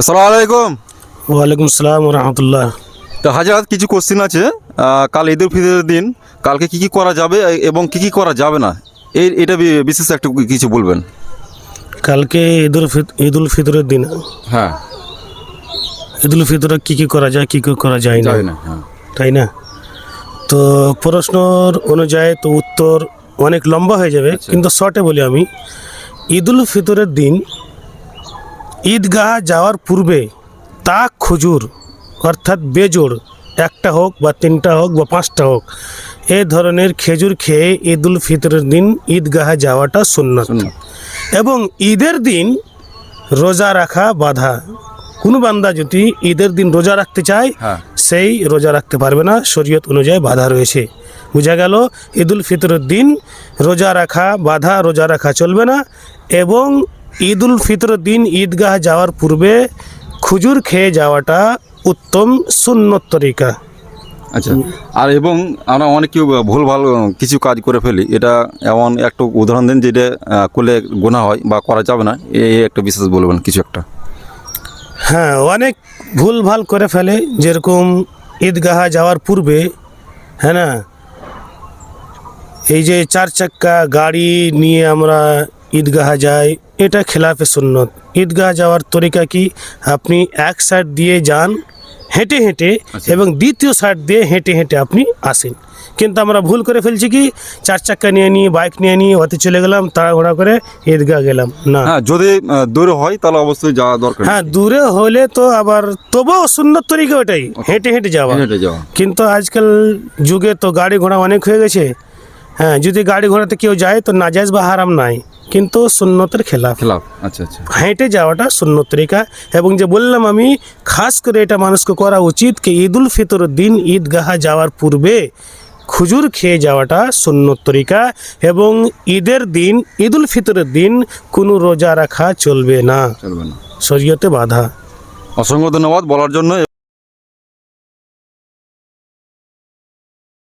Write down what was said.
আসসালামু আলাইকুম। ওয়ালাইকুম আসসালাম রহমতুল্লাহ তো হাজার কিছু কোশ্চেন আছে? কাল ঈদ উল ফিতরের দিন কালকে কি কি করা যাবে এবং কি কি করা যাবে না? এই এটা বিশেষ একটু কিছু বলবেন। কালকে ঈদুল ফিত- ঈদুল ফিতরের দিন। হ্যাঁ। ঈদুল ফিতরে কি কি করা যায় কি কি করা যায় না? হ্যাঁ। তাই না? তো প্রশ্নর অনুযায়ী তো উত্তর অনেক লম্বা হয়ে যাবে কিন্তু শর্টে বলি আমি। ঈদুল ফিতরের দিন ঈদগাহ যাওয়ার পূর্বে তা খুজুর অর্থাৎ বেজোড় একটা হোক বা তিনটা হোক বা পাঁচটা হোক এ ধরনের খেজুর খেয়ে ঈদ উল ফিতরের দিন ঈদগাহে যাওয়াটা সুন্নত সুন্নত। এবং ঈদের দিন রোজা রাখা বাধা কোনো বান্দা যদি ঈদের দিন রোজা রাখতে চায় হ্যাঁ। সেই রোজা রাখতে পারবে না শরীয়ত অনুযায়ী বাধা রয়েছে বোঝা গেল ঈদুল ফিতরের দিন রোজা রাখা বাধা রোজা রাখা চলবে না এবং ঈদুল ফিতরের দিন ঈদগাহ যাওয়ার পূর্বে খুজুর খেয়ে যাওয়াটা উত্তম সুন্নত তরিকা। আচ্ছা আর এবং আমরা অনেক ভুল ভালো কিছু কাজ করে ফেলি। এটা এমন একটু উদাহরণ দিন যেটা করলে গোনা হয় বা করা যাবে না। এই একটা বিশেষ বলবেন কিছু একটা। হ্যাঁ অনেক ভুল ভালো করে ফেলে। যেরকম ঈদগাহ যাওয়ার পূর্বে হ্যাঁ না? এই যে চার চাক্কা গাড়ি নিয়ে আমরা ঈদগাহ যাই এটা খেলাফে সুন্নত। ঈদগাহ যাওয়ার তরিকা কি? আপনি এক সাইড দিয়ে যান হেঁটে হেঁটে এবং দ্বিতীয় সাইড দিয়ে হেঁটে হেঁটে আপনি আসেন। কিন্তু আমরা ভুল করে ফেলছি কি? চার চাক্কা নিয়ে নিয়ে বাইক নিয়ে নিয়ে হতে চলে গেলাম তাড়াহুড়া করে ঈদগাহ গেলাম। না। হ্যাঁ যদি দূরে হয় তাহলে অবশ্যই যাওয়া দরকার। হ্যাঁ দূরে হলে তো আবার তবুও সুন্দর তরিকা ওটাই হেঁটে হেঁটে যাওয়া। হেঁটে যাওয়া। কিন্তু আজকাল যুগে তো গাড়ি ঘোড়া অনেক হয়ে গেছে হ্যাঁ যদি গাড়ি ঘোড়াতে কেউ যায় তো নাজাইজ বা হারাম নাই কিন্তু সুন্নতের খেলাফ। খেলাফ আচ্ছা আচ্ছা। হেঁটে যাওয়াটা সুন্নত তরিকা এবং যে বললাম আমি খাস করে এটা মানুষকে করা উচিত কি ঈদ উল ফিতরের দিন ঈদগাহা যাওয়ার পূর্বে খুজুর খেয়ে যাওয়াটা সুন্নত তরিকা এবং ঈদের দিন ঈদ উল ফিতরের দিন কোনো রোজা রাখা চলবে না। চলবে না। শরীয়তে বাধা। অসংখ্য ধন্যবাদ বলার জন্য